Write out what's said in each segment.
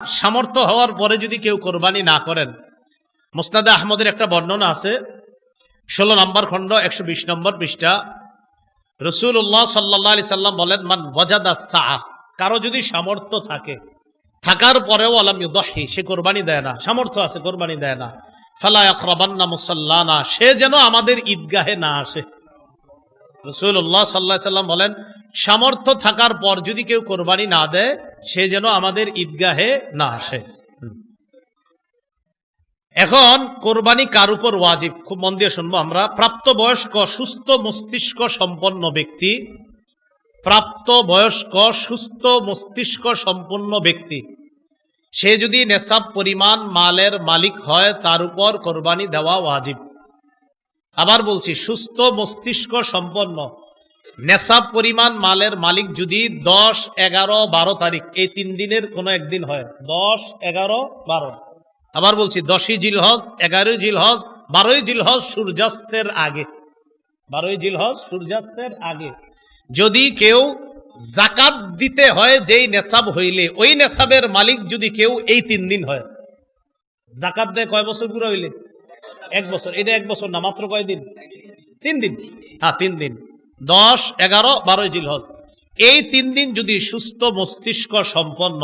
সামর্থ্য হওয়ার পরে যদি কেউ কোরবানি না করেন মোস্তাদা আহমদের একটা বর্ণনা আছে, ষোলো নম্বর খণ্ড, একশো বিশ নম্বর পৃষ্ঠা। রসুল্লাহ সাল্লাহ আলি সাল্লাম বলেন, মান ওয়াজাদা সাহ কারও যদি সামর্থ্য থাকে, থাকার পরেও আলাম ইউদাহি সে কোরবানি দেয় না, সামর্থ্য আছে, কোরবানি দেয় না। ফালা আখরাবান্না মুসাল্লানা, সে যেন আমাদের ঈদগাহে না আসে। রসুল্লাহ সাল্লাহ সাল্লাম বলেন, সামর্থ্য থাকার পর যদি কেউ কোরবানি না দেয় সে যেন আমাদের ঈদগাহে না আসে। এখন কোরবানি কার উপর ওয়াজিব? খুব মন দিয়ে শুনব আমরা। প্রাপ্তবয়স্ক, সুস্থ মস্তিষ্ক সম্পন্ন ব্যক্তি প্রাপ্ত বয়স্ক সুস্থ মস্তিষ্ক সম্পন্ন ব্যক্তি, সে যদি নেশাব পরিমাণ মালের মালিক হয়, তার উপর কোরবানি দেওয়া ওয়াজিব। আবার বলছি, সুস্থ মস্তিষ্ক সম্পন্ন। নেশাব পরিমাণ মালের মালিক যদি দশ, এগারো, বারো তারিখ, এই তিন দিনের কোনো একদিন হয় দশ, এগারো, বারো। আবার বলছি, দশই জিলহজ, এগারোই জিলহজ, বারোই জিলহজ সূর্যাস্তের আগে। বারোই জিলহজ সূর্যাস্তের আগে। যদি কেউ জাকাত দিতে হয় যেই নেশাব হইলে, ওই নেশাবের মালিক যদি কেউ এই তিন দিন হয়। জাকাত দেয় কয় বছর পুরো হইলে? এক বছর। এটা এক বছর না, মাত্র কয় দিন তিন দিন। হ্যাঁ তিন দিন। দশ, এগারো, বারোই জিলহজ। এই তিন দিন যদি সুস্থ মস্তিষ্ক সম্পন্ন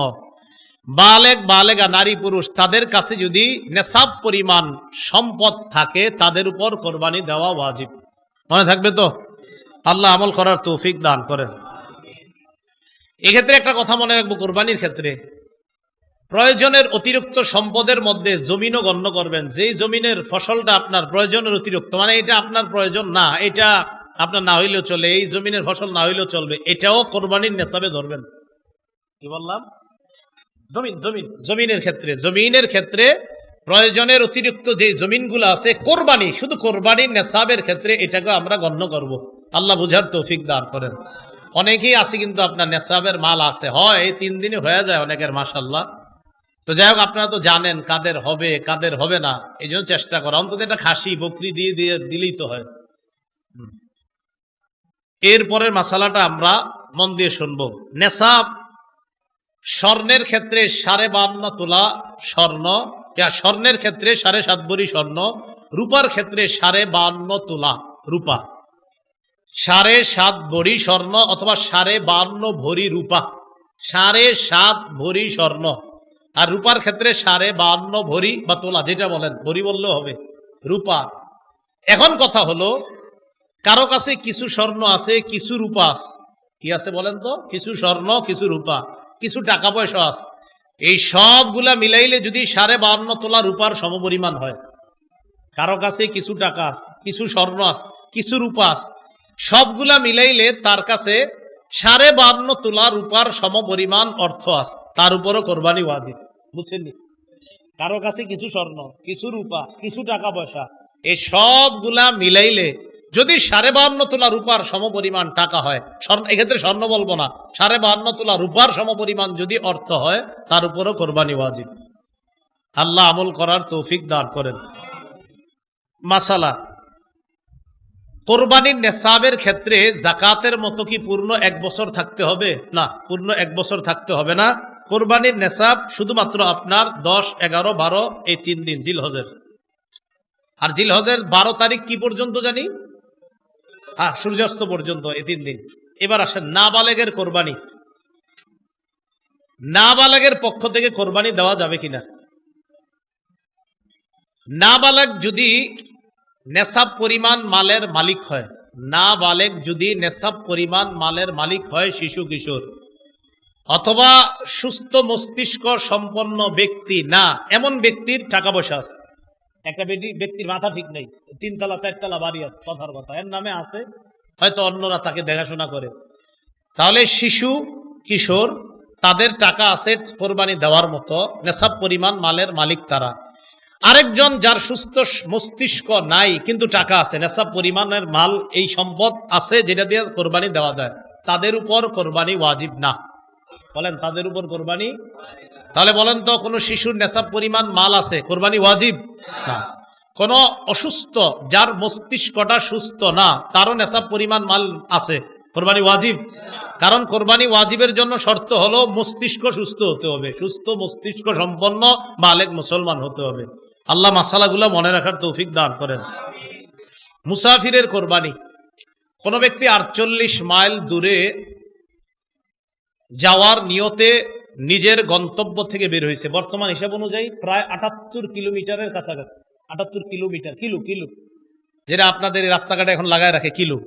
বালেক, বালেগা, নারী, পুরুষ, তাদের কাছে যদি নেশাব পরিমাণ সম্পদ থাকে, তাদের উপর কোরবানি দেওয়া ওয়াজিব। মনে থাকবে তো? আল্লাহ আমল করার তৌফিক দান করেন। এক্ষেত্রে একটা কথা মনে রাখব কোরবানির ক্ষেত্রে। প্রয়োজনের অতিরিক্ত সম্পদের মধ্যে জমিনও গণ্য করবেন। যেই জমিনের ফসলটা আপনার প্রয়োজনের অতিরিক্ত মানে এটা আপনার প্রয়োজন না, এটা আপনার না হইলেও চলে, এই জমিনের ফসল না হইলেও চলবে, এটাও কোরবানির নেশাবে ধরবেন। কি বললাম? জমিন জমিন, জমিনের ক্ষেত্রে জমিনের ক্ষেত্রে প্রয়োজনের অতিরিক্ত যে জমিনগুলো আছে, কোরবানি, শুধু কোরবানির নেশাবের ক্ষেত্রে এটাকে আমরা গণ্য করব। আল্লাহ বুঝার তৌফিক দান করেন। অনেকেই আছে কিন্তু আপনার নেশাবের মাল আছে, হয়, তিন দিনে হয়ে যায় অনেকের মাসাল্লাহ তো যাই হোক, আপনারা তো জানেন কাদের হবে কাদের হবে না, এই চেষ্টা করা। অন্তত এটা খাসি, বকরি দিয়ে দিয়ে দিলেই তো হয়। এরপরের মাসালাটা আমরা মন দিয়ে শুনব। নেশাব স্বর্ণের ক্ষেত্রে সাড়ে বান্ন তোলা স্বর্ণ স্বর্ণের ক্ষেত্রে সাড়ে সাত ভরি স্বর্ণ, রূপার ক্ষেত্রে সাড়ে বান্ন তোলা রূপা। সাড়ে সাত ভরি স্বর্ণ অথবা সাড়ে বান্ন ভরি রূপা। সাড়ে সাত ভরি স্বর্ণ। আর রূপার ক্ষেত্রে সাড়ে বান্ন ভরি বা তোলা, যেটা বলেন, ভরি বললেও হবে, রূপা। এখন কথা হলো কারও কাছে কিছু স্বর্ণ আছে, কিছু রূপা আছে। কি আছে বলেন তো? কিছু স্বর্ণ, কিছু রূপা, কিছু টাকা পয়সা আছে। এই সবগুলা মিলাইলে যদি সাড়ে বান্ন তোলা রূপার সমপরিমাণ হয়। কারও কাছে কিছু টাকা আছে, কিছু স্বর্ণ আছে, কিছু রূপা আছে। সবগুলা মিলাইলে তার কাছে সাড়ে বান্ন তোলা রূপার সমপরিমাণ অর্থ আছে। তার উপরও কোরবানি ওয়াজিব। বুঝছেন? কারও কাছে কিছু স্বর্ণ, কিছু রূপা, কিছু টাকা পয়সা, এই সবগুলা মিলাইলে যদি সাড়ে বাহান্ন তোলা রূপার সমপরিমাণ টাকা হয়, স্বর্ণ এক্ষেত্রে স্বর্ণ বলব না, সাড়ে বাহান্ন তোলা রূপার সমপরিমাণ যদি অর্থ হয়, তার উপরও কোরবানি ওয়াজিব। আল্লাহ আমল করার তৌফিক দান করেন। মাসালা, কোরবানির নেশাবের ক্ষেত্রে জাকাতের মতো কি পূর্ণ এক বছর থাকতে হবে? না, পূর্ণ এক বছর থাকতে হবে না। কোরবানির নেশাব শুধুমাত্র আপনার দশ, এগারো, বারো, এই তিন দিন, জিলহজের। আর জিলহজের বারো তারিখ কি পর্যন্ত জানি? হ্যাঁ সূর্যাস্ত পর্যন্ত, এই তিন দিন। এবার আসেন নাবালেগের কোরবানি। নাবালেগের পক্ষ থেকে কোরবানি দেওয়া যাবে কিনা? নাবালেগ যদি নেশাব পরিমাণ মালের মালিক হয় না বালেক যদি নেশাব পরিমাণ মালের মালিক হয় শিশু কিশোর, অথবা সুস্থ মস্তিষ্ক সম্পন্ন ব্যক্তি, না, এমন ব্যক্তির টাকা পয়সা আছে। একটা ব্যক্তির মাথা ঠিক নেই। তিনতলা, চারতলা বাড়ি আছে, কথার কথা। এর নামে আছে, হয়তো অন্যরা তাকে দেখাশোনা করে। তাহলে শিশু, কিশোর, তাদের টাকা আছে কোরবানি দেওয়ার মতো, নেশাব পরিমাণ মালের মালিক তারা। আরেকজন যার সুস্থ মস্তিষ্ক নাই, কিন্তু টাকা আছে, নেশাব পরিমাণের মাল, এই সম্পদ আছে যেটা দিয়ে কোরবানি দেওয়া যায়। তাদের উপর কোরবানি ওয়াজিব না। বলেন, তাদের উপর কোরবানি তাহলে বলেন তো, কোনো শিশুর নেশাব পরিমাণ মাল আছে? কোরবানি ওয়াজিব? না। কোন অসুস্থ যার মস্তিষ্কটা সুস্থ না, তারও নেশাব পরিমাণ মাল আছে। কোরবানি ওয়াজিব? কারণ কোরবানি ওয়াজিবের জন্য শর্ত হলো মস্তিষ্ক সুস্থ হতে হবে। সুস্থ মস্তিষ্ক সম্পন্ন মালেক মুসলমান হতে হবে। আল্লাহ মাসালাগুলো মনে রাখার তৌফিক দান করেন। মুসাফিরের কোরবানি। কোন ব্যক্তি আটচল্লিশ মাইল দূরে যাওয়ার নিয়তে নিজের গন্তব্য থেকে বের হয়েছে। বর্তমান হিসাব অনুযায়ী প্রায় আটাত্তর কিলোমিটারের কাছাকাছি। আটাত্তর কিলোমিটার, কিলো কিলো। যেটা আপনাদের রাস্তাঘাটে এখন লাগায় রাখে, কিলো।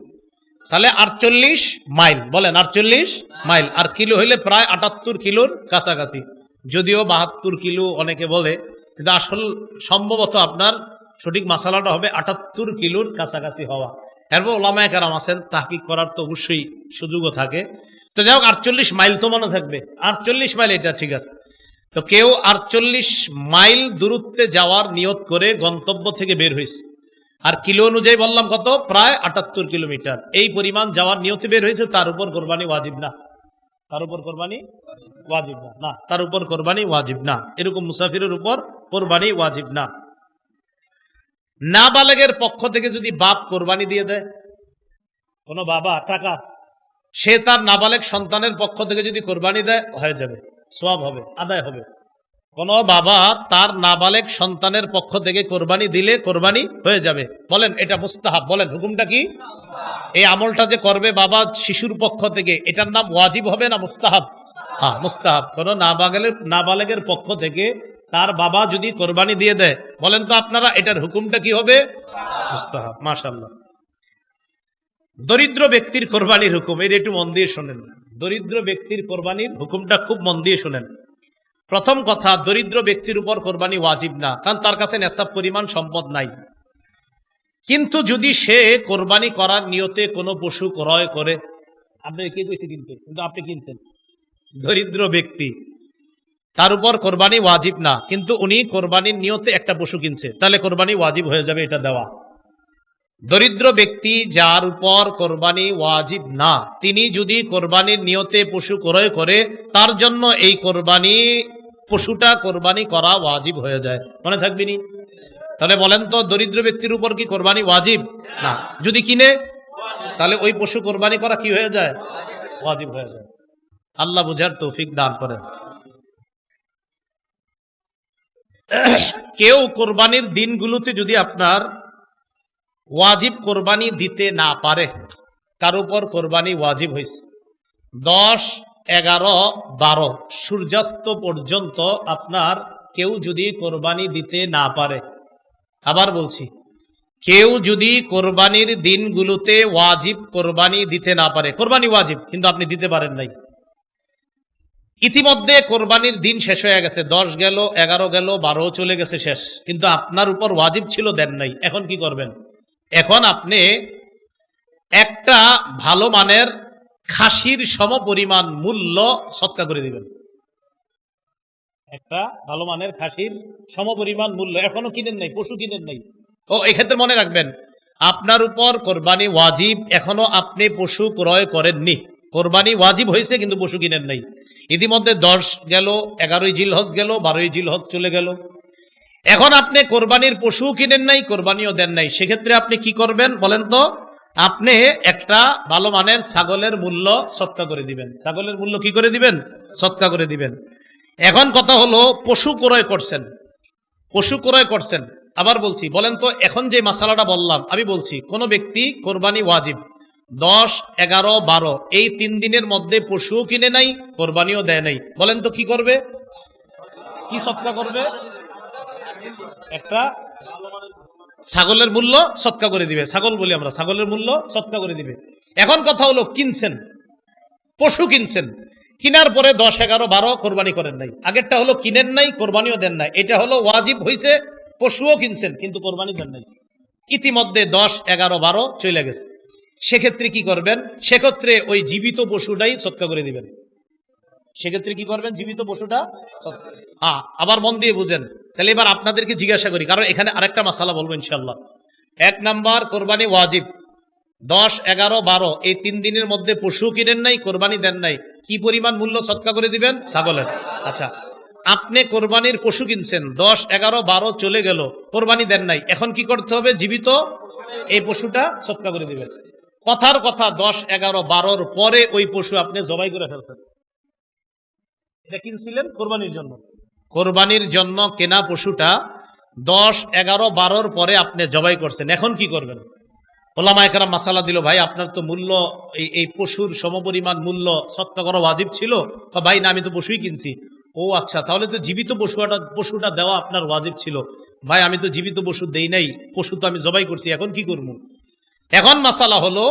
তাহলে আটচল্লিশ মাইল, বলেন আটচল্লিশ মাইল। আর কিলো হইলে প্রায় আটাত্তর কিলোর কাছাকাছি। যদিও বাহাত্তর কিলো অনেকে বলে, কিন্তু আসল সম্ভবত আপনার সঠিক মাসালাটা হবে আটাত্তর কিলোর কাছাকাছি হওয়া। এরপর ওলামায় কারাম আছেন, তাহকিক করার তো অবশ্যই সুযোগও থাকে। তো যাই হোক আটচল্লিশ মাইল তো মনে থাকবে। আটচল্লিশ মাইল এটা ঠিক আছে। তো কেউ আটচল্লিশ মাইল দূরত্বে যাওয়ার নিয়ত করে গন্তব্য থেকে বের হয়েছে। আর কিলো অনুযায়ী বললাম কত? প্রায় আটাত্তর কিলোমিটার। এই পরিমাণ যাওয়ার নিয়তে বের হয়েছে তার উপর কোরবানি ওয়াজিব না। তার উপর কোরবানি ওয়াজিব না। না তার উপর কোরবানি ওয়াজিব না। এরকম মুসাফিরের উপর কোরবানি ওয়াজিব না। না নাবালেগের পক্ষ থেকে যদি বাপ কোরবানি দিয়ে দেয় কোনো বাবা টাকা আছে, সে তার নাবালেগ সন্তানের পক্ষ থেকে যদি কোরবানি দেয়, হয়ে যাবে। সব হবে, আদায় হবে। কোন বাবা তার নাবালেগ সন্তানের পক্ষ থেকে কোরবানি দিলে কোরবানি হয়ে যাবে। বলেন, এটা মুস্তাহাব। বলেন, হুকুমটা কি? এই আমলটা যে করবে বাবা শিশুর পক্ষ থেকে, এটার নাম ওয়াজিব হবে না মুস্তাহাব? হ্যাঁ মুস্তাহাব। কোন নাবালেগের নাবালেগের পক্ষ থেকে তার বাবা যদি কোরবানি দিয়ে দেয়, বলেন তো আপনারা, এটার হুকুমটা কি হবে? মুস্তাহাব মাশাল্লাহ দরিদ্র ব্যক্তির কোরবানির হুকুম, এটা একটু মন দিয়ে শোনেন। দরিদ্র ব্যক্তির কোরবানির হুকুমটা খুব মন দিয়ে শোনেন। প্রথম কথা, দরিদ্র ব্যক্তির উপর কোরবানি ওয়াজিব না, কারণ তার কাছে নেশাব পরিমাণ সম্পদ নাই। কিন্তু যদি সে কোরবানি করার নিয়তে কোনো পশু ক্রয় করে, আপনি কে কইছে কিনতে কিন্তু আপনি কিনছেন। দরিদ্র ব্যক্তি, তার উপর কোরবানি ওয়াজিব না, কিন্তু উনি কোরবানির নিয়তে একটা পশু কিনছে, তাহলে কোরবানি ওয়াজিব হয়ে যাবে এটা দেওয়া। দরিদ্র ব্যক্তি যার উপর কোরবানি ওয়াজিব না, তিনি যদি কোরবানির নিয়তে পশু ক্রয় করে, তার জন্য এই কোরবানি, পশুটা কোরবানি করা ওয়াজিব হয়ে যায়। মনে থাকবিনি তাহলে বলেন তো, দরিদ্র ব্যক্তির উপর কি কোরবানি ওয়াজিব? না। যদি কিনে, তাহলে ওই পশু কোরবানি করা কি হয়ে যায়? ওয়াজিব হয়ে যায়। আল্লাহ বুঝার তৌফিক দান করেন। কেউ কোরবানির দিনগুলোতে যদি আপনার ওয়াজিব কোরবানি দিতে না পারে। কার উপর কোরবানি ওয়াজিব হয়েছে দশ, এগারো, বারো। সূর্যাস্ত পর্যন্ত আপনার কেউ যদি কোরবানি দিতে না পারে। আবার বলছি, কেউ যদি কোরবানির দিনগুলোতে ওয়াজিব কোরবানি দিতে না পারে। কোরবানি ওয়াজিব, কিন্তু আপনি দিতে পারেন নাই। ইতিমধ্যে কোরবানির দিন শেষ হয়ে গেছে। দশ গেল, এগারো গেল, বারো চলে গেছে শেষ। কিন্তু আপনার উপর ওয়াজিব ছিল দেন নাই। এখন কি করবেন? এখন আপনি একটা ভালো মানের খাসির সমপরিমাণ মূল্য সৎকা করে দিবেন। একটা ভালো মানের খাসির সমপরিমাণ মূল্য এখনও কিনেন নাই পশু কিনেন নাই। ও এক্ষেত্রে মনে রাখবেন আপনার উপর কোরবানি ওয়াজিব এখনও আপনি পশু ক্রয় করেননি। কোরবানি ওয়াজিব হয়েছে কিন্তু পশু কিনেন নাই। ইতিমধ্যে দশ গেল এগারোই জিল জিলহজ গেল বারোই জিল জিলহজ চলে গেল। এখন আপনি কোরবানির পশু কিনেন নাই, কোরবানিও দেন নাই, সেক্ষেত্রে আপনি কি করবেন বলেন তো? আপনি একটা ভালো মানের ছাগলের মূল্য সৎকা করে দিবেন। ছাগলের মূল্য কি করে দিবেন? সৎকা করে দিবেন। এখন কথা হলো, পশু ক্রয় করছেন। পশু ক্রয় করছেন। আবার বলছি, বলেন তো, এখন যে মশালাটা বললাম, আমি বলছি, কোন ব্যক্তি কোরবানি ওয়াজিব। দশ, এগারো, বারো, এই তিন দিনের মধ্যে পশুও কিনে নাই, কোরবানিও দেয় নাই। বলেন তো কি করবে? কি সৎকা করবে? একটা ছাগলের মূল্য সৎকা করে দিবে। ছাগল বলি আমরা, ছাগলের মূল্য সৎকা করে দিবে। এখন কথা হলো, কিনছেন, পশু কিনছেন, কিনার পরে দশ, এগারো, বারো কোরবানি করেন নাই। আগেরটা হলো কিনেন নাই, কোরবানিও দেন নাই। এটা হলো ওয়াজিব হয়েছে পশুও কিনছেন, কিন্তু কোরবানি দেন নাই। ইতিমধ্যে দশ, এগারো, বারো চলে গেছে। সেক্ষেত্রে কি করবেন? সেক্ষেত্রে ওই জীবিত পশুটাই সৎকা করে দিবেন। সেক্ষেত্রে কি করবেন? জীবিত পশুটা। হ্যাঁ আবার মন দিয়ে বুঝেন। তাহলে এবার আপনাদেরকে জিজ্ঞাসা করি, কারণ এখানে আরেকটা মাসালা বলব ইনশাল্লাহ এক নাম্বার, কোরবানি ওয়াজিব। দশ, এগারো, বারো, এই তিন দিনের মধ্যে পশু কিনেন নাই, কোরবানি দেন নাই। কি পরিমাণ মূল্য সৎকা করে দিবেন? ছাগলের। আচ্ছা আপনি কোরবানির পশু কিনছেন, দশ, এগারো, বারো চলে গেল, কোরবানি দেন নাই। এখন কি করতে হবে? জীবিত এই পশুটা সৎকা করে দিবেন। কথার কথা, দশ, এগারো, বারোর পরে ওই পশু আপনি জবাই করে ফেলছেন। এটা কিনছিলেন কোরবানির জন্য। কোরবানির জন্য কেনা পশুটা দশ, এগারো, বারোর পরে আপনি জবাই করছেন। এখন কি করবেন? ওলামা একরাম মাসালা দিল, ভাই, আপনার তো মূল্য, এই এই পশুর সমপরিমাণ মূল্য সত্য করা ওয়াজিব ছিল? তো ভাই, না, আমি তো পশুই কিনছি। ও আচ্ছা তাহলে তো জীবিত পশুটা পশুটা দেওয়া আপনার ওয়াজিব ছিল। ভাই, আমি তো জীবিত পশু দেই নাই, পশু তো আমি জবাই করছি, এখন কি করব? এখন মাসালা হলো,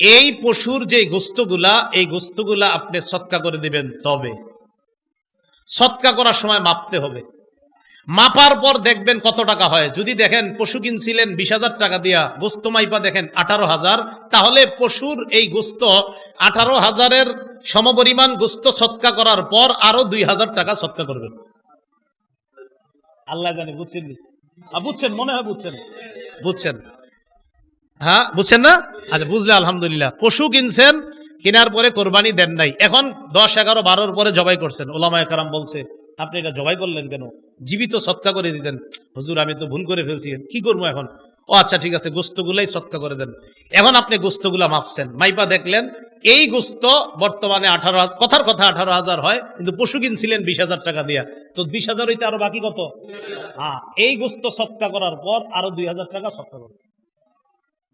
এই পশুর যে গোস্তগুলা, এই গোস্তগুলা আপনি সৎকা করে দিবেন তবে। সৎকা করার সময় মাপতে হবে। মাপার পর দেখবেন কত টাকা হয়। যদি দেখেন পশু কিনছিলেন বিশ হাজার টাকা দিয়া, গোস্ত মাইপা দেখেন আঠারো হাজার, তাহলে পশুর এই গোস্ত আঠারো হাজারের সমপরিমাণ গোস্ত সৎকা করার পর আরও দুই হাজার টাকা সৎকা করবেন। আল্লাহ জানে, বুঝছেন বুঝছেন? মনে হয় বুঝছেন। বুঝছেন। হ্যাঁ বুঝছেন না? আচ্ছা বুঝলে, আলহামদুলিল্লাহ। পশু কিনছেন কেনার পরে কোরবানি দেন নাই। এখন দশ, এগারো, বারোর পরে জবাই করছেন। ওলামায় কারাম বলছে, আপনি এটা জবাই করলেন কেন? জীবিত সৎকা করে দিতেন। হুজুর, আমি তো ভুল করে ফেলছি। কি করব এখন? ও আচ্ছা ঠিক আছে, গোস্তগুলাই সৎকা করে দেন। এখন আপনি গোস্তগুলা মাপছেন। মাইপা দেখলেন, এই গোস্ত বর্তমানে আঠারো কথার কথা আঠারো হাজার হয়, কিন্তু পশু কিনছিলেন বিশ হাজার টাকা দিয়া। তো বিশ হাজার হইতে আরও বাকি কত? হ্যাঁ এই গোস্ত সৎকা করার পর আরও দুই হাজার টাকা সৎকা করবেন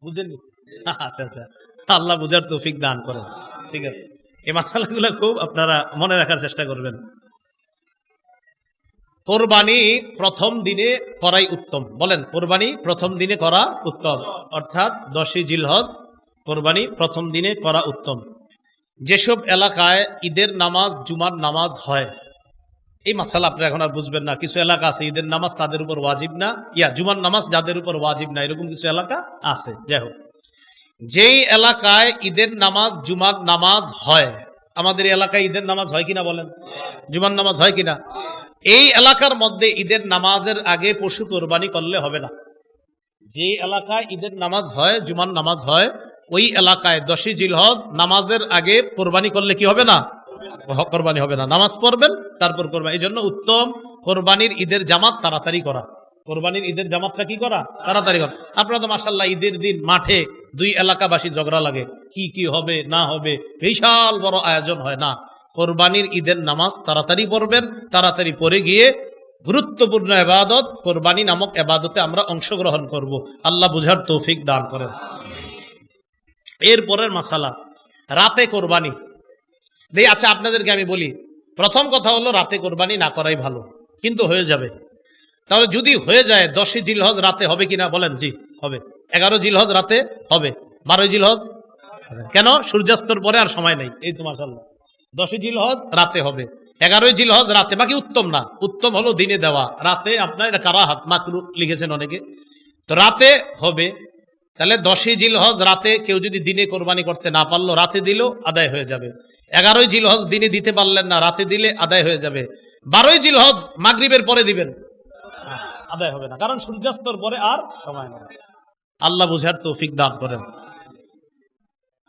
বুঝলেন আচ্ছা আচ্ছা। আল্লাহ বুঝার তৌফিক দান করেন। ঠিক আছে? এই মাসালাগুলো খুব আপনারা মনে রাখার চেষ্টা করবেন। কোরবানি প্রথম দিনে করাই উত্তম। বলেন, কোরবানি প্রথম দিনে করা উত্তম। অর্থাৎ দশই জিলহজ কোরবানি প্রথম দিনে করা উত্তম। যেসব এলাকায় ঈদের নামাজ, জুমার নামাজ হয়, এই মাসালা আপনি এখন আর বুঝবেন না। কিছু এলাকা আছে, ঈদের নামাজ তাদের উপর ওয়াজিব না। ইয়া, জুমার নামাজ যাদের উপর ওয়াজিব না, এরকম কিছু এলাকা আছে। যাই হোক। যেই এলাকায় ঈদের নামাজ, জুমার নামাজ হয়, আমাদের এলাকায় ঈদের নামাজ হয় কিনা বলেন? জুমার নামাজ হয় কিনা? এই এলাকার মধ্যে ঈদের নামাজের আগে পশু কোরবানি করলে হবে না। যে এলাকায় ঈদের নামাজ হয়, জুমার নামাজ হয়, ওই এলাকায় দশই জিলহজ নামাজের আগে কোরবানি করলে কি হবে না? কোরবানি হবে না। নামাজ পড়বেন, তারপর কোরবানি। এই জন্য উত্তম কোরবানির ঈদের জামাত তাড়াতাড়ি করা। কোরবানির ঈদের জামাতটা কি করা? তাড়াতাড়ি করা। আপনারা তো মাসাল্লাহ ঈদের দিন মাঠে দুই এলাকাবাসী ঝগড়া লাগে, কি কি হবে, না হবে, বিশাল বড় আয়োজন হয় না। কোরবানির ঈদের নামাজ তাড়াতাড়ি পড়বেন, তাড়াতাড়ি পড়ে গিয়ে গুরুত্বপূর্ণ এবাদত, কোরবানি নামক এবাদতে আমরা অংশগ্রহণ করব। আল্লাহ বুঝার তৌফিক দান করেন। এরপরের মাসালা, রাতে কোরবানি। দেই আচ্ছা আপনাদেরকে আমি বলি, প্রথম কথা হলো রাতে কোরবানি না করাই ভালো, কিন্তু হয়ে যাবে। তাহলে যদি হয়ে যায়, দশই জিলহজ রাতে হবে কিনা বলেন? জি, হবে। এগারো জিলহজ রাতে হবে। বারোই জিলহজ? কেন? সূর্যাস্তর পরে আর সময় নেই। এই তো মাসাল্লাহ দশই জিলহজ রাতে হবে। এগারোই জিলহজ রাতে, বাকি উত্তম না। উত্তম হলো দিনে দেওয়া। রাতে আপনার এটা কারা হাত মাকরু লিখেছেন অনেকে। তো রাতে হবে। তাহলে দশই জিলহজ রাতে কেউ যদি দিনে কোরবানি করতে না পারল, রাতে দিলেও আদায় হয়ে যাবে। এগারোই জিলহজ দিনে দিতে পারলেন না, রাতে দিলে আদায় হয়ে যাবে। বারোই জিলহজ মাগরিবের পরে দিবেন। আদায় হবে না। কারণ সূর্যাস্তর পরে আর সময় নেই। আল্লাহ বুঝার তৌফিক দান করেন।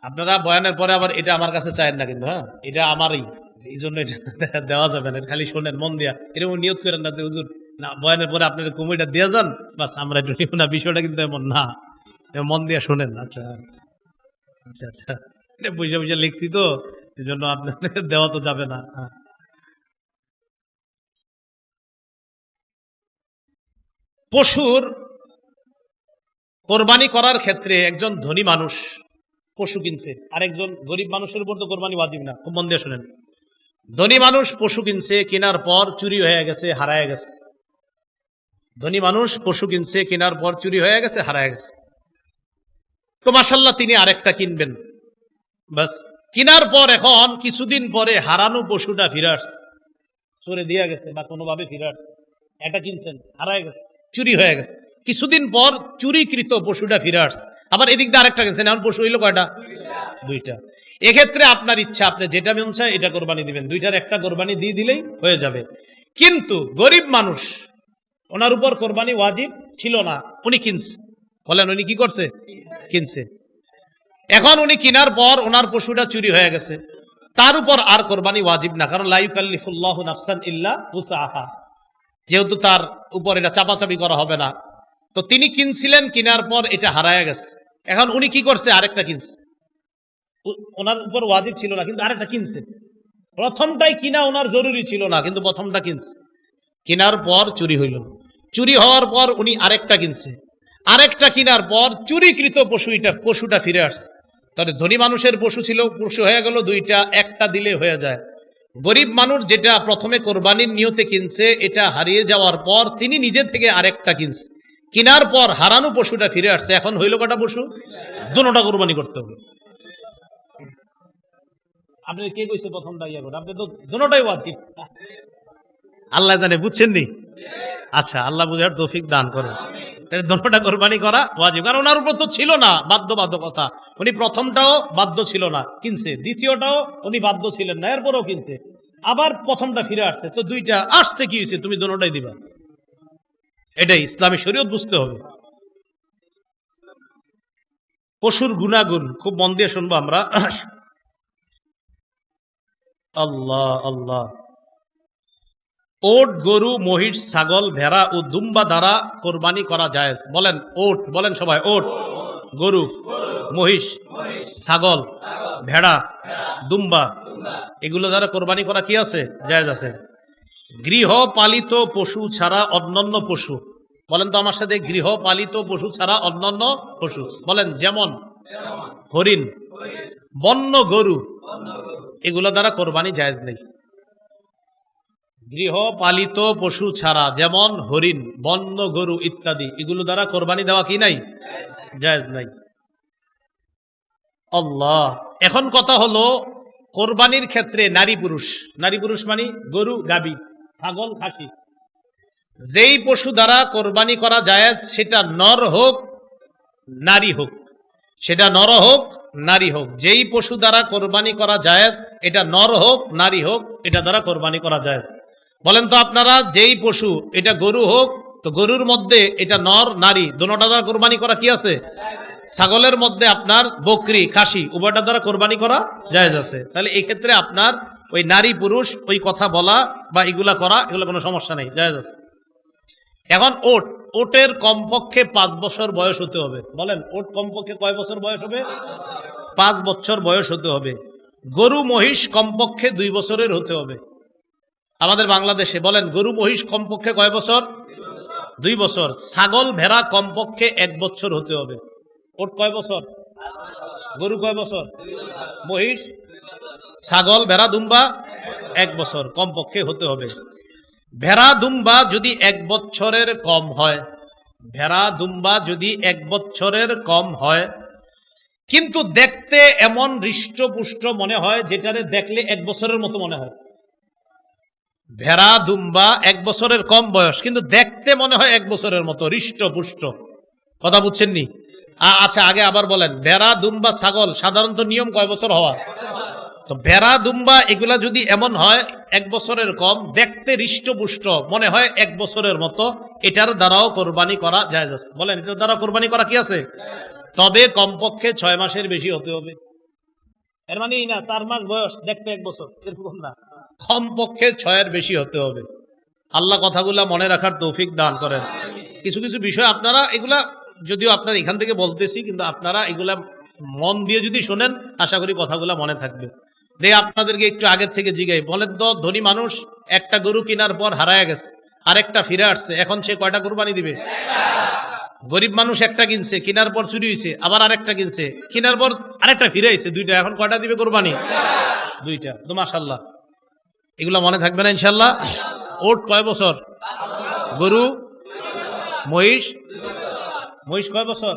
আপনারা বয়ানের পরে আবার এটা আমার কাছে চায়েন না কিন্তু হ্যাঁ? এটা আমারই। এই জন্য দেওয়া যাবে না। খালি শোনেন, মন দিয়া। এরকম নিয়ত করেন না যে, হুজুর, না, বয়ানের পরে আপনার কমিটা দিয়ে যান, বাস আমরা একটু নিব না। বিষয়টা কিন্তু এমন না। মন দিয়া শোনেন আচ্ছা। আচ্ছা আচ্ছা। এটা বুঝে বুঝে লিখছি তো, এই জন্য আপনাদের দেওয়া তো যাবে না। হ্যাঁ। পশুর কোরবানি করার ক্ষেত্রে একজন ধনী মানুষ পশু কিনছে আর একজন গরিব মানুষের উপর তো কোরবানি ওয়াজিব না, খুব মন দিয়ে শোনেন। ধনী মানুষ পশু কিনছে, কেনার পর চুরি হয়ে গেছে, হারায় গেছে। ধনী মানুষ পশু কিনছে, কেনার পর চুরি হয়ে গেছে, হারায় গেছে। তো মাসাল্লাহ তিনি আরেকটা কিনবেন। বাস, কেনার পর এখন কিছুদিন পরে হারানো পশুটা ফিরে চোরে দিয়া গেছে বা কোনোভাবে ফিরে এটা কিনছেন, হারায় গেছে, চুরি হয়ে গেছে। কিছুদিন পর চুরিকৃত পশুটা ফিরে আসছে। আবার এদিক দিয়ে আরেকটা কিনছেন এখন পশু হইল কয়টা? দুইটা। এক্ষেত্রে আপনার ইচ্ছা, আপনি যেটা মন চায় এটা কোরবানি দিবেন। দুইটার একটা কোরবানি দিয়ে দিলেই হয়ে যাবে। কিন্তু গরিব মানুষ, ওনার উপর কোরবানি ওয়াজিব ছিল না। উনি কিনছে। বলেন, উনি কি করছে? কিনছে। এখন উনি কিনার পর ওনার পশুটা চুরি হয়ে গেছে। তার উপর আর কোরবানি ওয়াজিব না, কারণ লাইকাল্লিফুল্লাহ নাফসান ইল্লা উসাহা যেহেতু তার উপর এটা চাপাচাপি করা হবে না। তো তিনি কিনছিলেন, কিনার পর এটা হারায় গেছে। এখন উনি কি করছে? আরেকটা কিনছে। ওনার উপর ওয়াজিব ছিল না, কিন্তু আরেকটা কিনছে। প্রথমটাই কিনা ওনার জরুরি ছিল না, কিন্তু প্রথমটা কিনছে। কেনার পর চুরি হইল। চুরি হওয়ার পর উনি আরেকটা কিনছে। আরেকটা কিনার পর চুরিকৃত পশুটা পশুটা ফিরে আসছে। তাহলে ধনী মানুষের পশু ছিল, পশু হয়ে গেল, দুইটা, একটা দিলে হয়ে যায়। গরিব মানুষ যেটা প্রথমে কোরবানির নিয়তে কিনছে, এটা হারিয়ে যাওয়ার পর তিনি নিজে থেকে আরেকটা কিনছে। কিনার পর হারানো পশুটা ফিরে আসছে। এখন হইল কটা পশু? দুটা কোরবানি করতে হবে। আপনি কে কইছে করে আপনি তো দুটাই আল্লাহ জানে, বুঝছেন নি? আচ্ছা আল্লাহ বুঝার তৌফিক দান কোরবানি করা ওয়াজিব। কারণ ওনার উপর তো ছিল না বাধ্য বাধ্যকতা উনি প্রথমটাও বাধ্য ছিল না, কিনছে। দ্বিতীয়টাও উনি বাধ্য ছিলেন না, এরপরেও কিনছে। আবার প্রথমটা ফিরে আসছে। তো দুইটা আসছে কি হয়েছে তুমি দুটাই দিবা। এটাই ইসলামী শরীয়ত বুঝতে হবে। পশুর গুণাগুণ, খুব মন দিয়ে শুনব আমরা। আল্লাহ আল্লাহ। ওট, গরু, মহিষ, ছাগল, ভেড়া ও দুম্বা দ্বারা কোরবানি করা যায় বলেন, ওট, বলেন সবাই, ওট, গরু, মহিষ, ছাগল, ভেড়া, দুম্বা, এগুলো দ্বারা কোরবানি করা কি আছে? জায়েজ আছে। গৃহপালিত পশু ছাড়া অন্যান্য পশু। বলেন তো আমার সাথে, গৃহপালিত পশু ছাড়া অন্যান্য পশু। বলেন, যেমন হরিণ, বন্য গরু, এগুলো দ্বারা কোরবানি জায়েজ নেই। গৃহপালিত পশু ছাড়া যেমন হরিণ, বন্য গরু ইত্যাদি, এগুলো দ্বারা কোরবানি দেওয়া কি নাই? জায়েজ নাই। আল্লাহ, এখন কথা হলো, কোরবানির ক্ষেত্রে নারী পুরুষ। নারী পুরুষ মানে গরু গাবি ছাগল, খাসি। যেই পশু দ্বারা কোরবানি করা জায়েজ সেটা নর হোক, নারী হোক। সেটা নর হোক, নারী হোক। যেই পশু দ্বারা কোরবানি করা জায়েজ এটা নর হোক, নারী হোক, এটা দ্বারা কোরবানি করা জায়েজ বলেন তো আপনারা, যেই পশু এটা গরু হোক, তো গরুর মধ্যে এটা নর, নারী, দুটা দ্বারা কোরবানি করা কি আছে? ছাগলের মধ্যে আপনার বকরি, খাসি, উভয়টা দ্বারা কোরবানি করা জায়েজ আছে। তাহলে এই ক্ষেত্রে আপনার ওই নারী পুরুষ ওই কথা বলা বা এগুলা করা, এগুলো কোনো সমস্যা নেই, জায়েজ এখন ওট, ওটের কমপক্ষে পাঁচ বছর বয়স হতে হবে। বলেন, ওট কমপক্ষে কয় বছর বয়স হবে? পাঁচ বছর বয়স হতে হবে। গরু মহিষ কমপক্ষে দুই বছরের হতে হবে। আমাদের বাংলাদেশে, বলেন, গরু মহিষ কমপক্ষে কয় বছর? দুই বছর। ছাগল ভেড়া কমপক্ষে এক বছর হতে হবে। ওট কয় বছর? গরু কয় বছর? মহিষ ছাগল, ভেড়া, দুম্বা, এক বছর কমপক্ষে হতে হবে। ভেড়া, দুম্বা যদি এক বছরের কম হয়, ভেড়া, দুম্বা যদি এক বছরের কম হয়, কিন্তু দেখতে এমন হৃষ্টপুষ্ট মনে হয় যেটারে দেখলে এক বছরের মতো মনে হয়। ভেড়া, দুম্বা এক বছরের কম বয়স, কিন্তু দেখতে মনে হয় এক বছরের মতো, হৃষ্টপুষ্ট। কথা বুঝছেন নি আচ্ছা আগে আবার বলেন, ভেড়া, দুম্বা, ছাগল সাধারণত নিয়ম কয় বছর হওয়া? তো ভেড়া, দুম্বা এগুলা যদি এমন হয়, এক বছরের কম, দেখতে হৃষ্টপুষ্ট, মনে হয় এক বছরের মতো, এটার দ্বারাও কোরবানি করা যায় বলেন, এটার দ্বারা কোরবানি করা কি আছে? তবে কমপক্ষে ছয় মাসের বেশি হতে হবে। এর মানে না, চার মাস বয়স, দেখতে এক বছর, এরকম না। কমপক্ষে ছয়ের বেশি হতে হবে। আল্লাহ কথাগুলা মনে রাখার তৌফিক দান করেন। কিছু কিছু বিষয় আপনারা এগুলা, যদিও আপনারা এখান থেকে বলতেছি, কিন্তু আপনারা এগুলা মন দিয়ে যদি শোনেন, আশা করি কথাগুলা মনে থাকবে। দে আপনাদেরকে একটু আগের থেকে জিগাই। বলেন তো, ধনী মানুষ একটা গরু কেনার পর হারায় গেছে, আরেকটা ফিরে আসছে, এখন সে কয়টা কোরবানি দিবে? গরিব মানুষ একটা কিনছে, কেনার পর চুরি হয়েছে আবার আরেকটা কিনছে, কেনার পর আরেকটা ফিরে আইছে, দুইটা, এখন কয়টা দিবে কোরবানি? দুইটা, তো মাশাল্লাহ এগুলো মনে থাকবে না ইনশাল্লাহ ওট কয় বছর? গরু? মহিষ? মহিষ কয় বছর?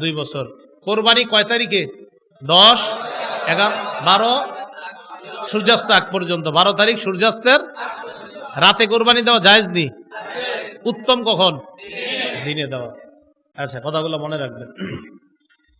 দুই বছর। কোরবানি কয় তারিখে? দশ? এগারো, বারো, সূর্যাস্ত আগ পর্যন্ত। বারো তারিখ সূর্যাস্তের রাতে কোরবানি দেওয়া জায়েজ নি? উত্তম কখন? দিনে দেওয়া। আচ্ছা কথাগুলো মনে রাখবেন।